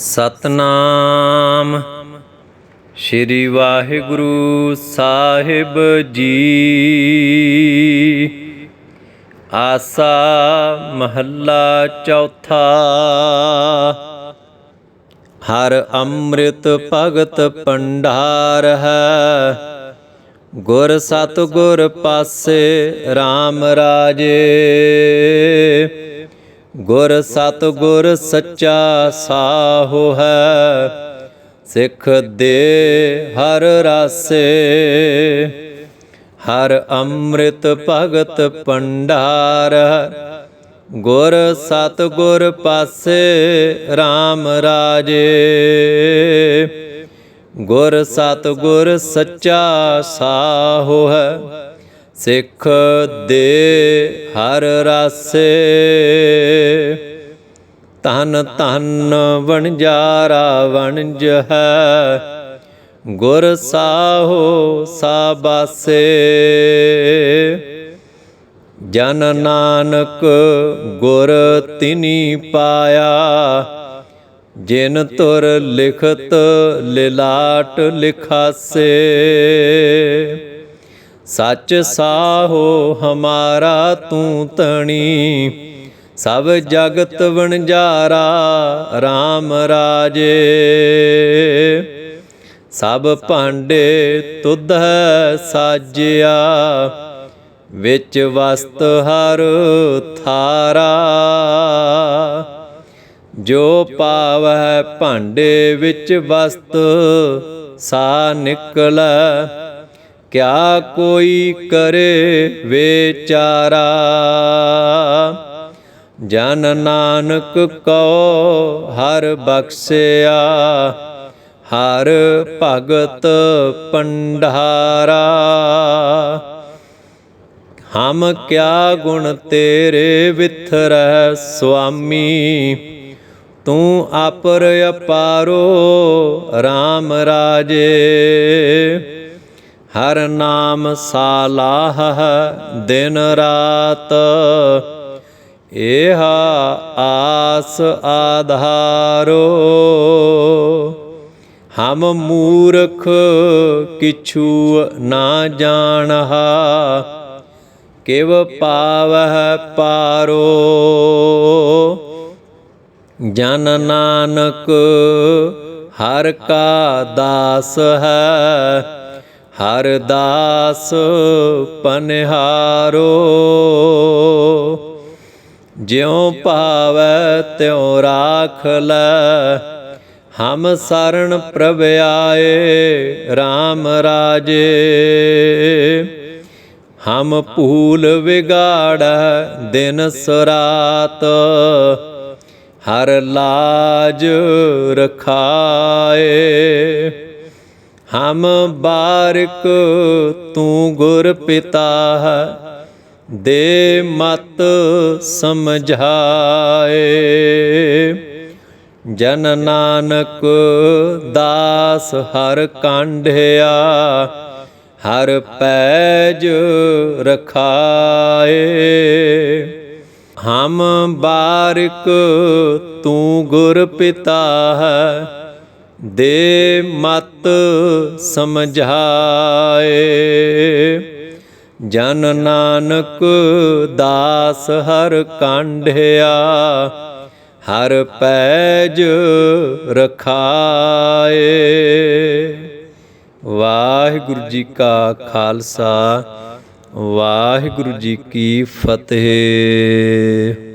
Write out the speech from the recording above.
ਸਤਨਾਮ। ਸ੍ਰੀ ਵਾਹਿਗੁਰੂ ਸਾਹਿਬ ਜੀ। ਆਸਾ ਮਹੱਲਾ ਚੌਥਾ। ਹਰ ਅੰਮ੍ਰਿਤ ਭਗਤ ਪੰਡਾਰ ਹੈ। ਗੁਰ ਸਤ ਗੁਰ ਪਾਸੇ RAM ਰਾਜੇ। ਗੁਰ ਸਤ ਗੁਰ ਸੱਚਾ ਸਾਹੋ ਹੈ, ਸਿੱਖ ਦੇ ਹਰ ਰਾਸੇ। ਹਰ ਅੰਮ੍ਰਿਤ ਭਗਤ ਪੰਡਾਰ ਗੁਰ ਸਤ ਗੁਰ ਪਾਸੇ RAM ਰਾਜੇ। ਗੁਰ ਸਤ ਗੁਰ ਸੱਚਾ ਸਾਹੋ ਹੈ, ਸਿੱਖ ਦੇ ਹਰ ਰਾਸੇ। ਧਨ ਧਨ ਵਣਜਾਰਾ ਵਣਜ ਹੈ ਗੁਰ ਸਾਹੋ ਸਾਬਾਸੇ। ਜਨ ਨਾਨਕ ਗੁਰ ਤਿਨੀ ਪਾਇਆ। ਜਿਨ ਤੁਰ ਲਿਖਤ ਲਿਲਾਟ ਲਿਖਾਸੇ। ਸੱਚ ਸਾਹੋ ਹਮਾਰਾ ਤੂੰ ਤਣੀ ਸਭ ਜਗਤ ਵਣਜਾਰਾ RAM ਰਾਜੇ। ਸਭ ਭਾਂਡੇ ਤੁਧ ਸਾਜਿਆ, ਵਿੱਚ ਵਸਤ ਹਰ ਥਾਰਾ। ਜੋ ਪਾਵੈ ਭਾਂਡੇ ਵਿੱਚ ਵਸਤ, ਸਾ ਨਿਕਲ, ਕਿਆ ਕੋਈ ਕਰੇ ਵਿਚਾਰਾ। ਜਨ ਨਾਨਕ ਕੋ ਹਰ ਬਖਸਿਆ, ਹਰ ਭਗਤ ਪੰਡਾਰਾ ਹਮ ਕਿਆ ਗੁਣ ਤੇਰੇ ਵਿਥਰੈ ਸੁਆਮੀ, ਤੂੰ ਆਪਰ ਅਪਾਰੋ RAM ਰਾਜੇ। ਹਰ ਨਾਮ ਸਾਲਾਹ ਦਿਨ ਰਾਤ ਏਹਾ ਆਸ ਆਧਾਰੋ, ਹਮ ਮੂਰਖ ਕਿਛੂ ਨਾ ਜਾਣਹਾ, ਕਿਵ ਪਾਵਹਿ ਪਾਰੋ। ਜਨ ਨਾਨਕ ਹਰ ਕਾ ਦਾਸ ਹੈ, ਹਰ ਦਾਸ ਪਨਿਹਾਰੋ। ਜਿਉ ਭਾਵੈ ਤਿਉ ਰਾਖ ਲੈ। ਹਮ ਸਰਣ ਪ੍ਰਭ ਆਏ RAM ਰਾਜੇ। ਹਮ ਭੂਲ ਵਿਗਾੜ ਦਿਨ ਸਰਾਤ ਹਰ ਲਾਜ ਰਖਾਏ। ਹਮ ਬਾਰਕ ਤੂੰ ਗੁਰ ਪਿਤਾ ਹੈ ਦੇ ਮਤ ਸਮਝਾਏ। ਜਨ ਨਾਨਕ ਦਾਸ ਹਰ ਕਾਂਢਿਆ, ਹਰ ਪੈਜ ਰਖਾਏ। ਹਮ ਬਾਰਿਕ ਤੂੰ ਗੁਰ ਪਿਤਾ ਹੈ, ਦੇ ਮਤ ਸਮਝਾਏ। ਜਨ ਨਾਨਕ ਦਾਸ ਹਰ ਕਾਂਢਿਆ, ਹਰ ਪੈਜ ਰਖਾਏ। ਵਾਹਿਗੁਰੂ ਜੀ ਕਾ ਖਾਲਸਾ, ਵਾਹਿਗੁਰੂ ਜੀ ਕੀ ਫਤਿਹ।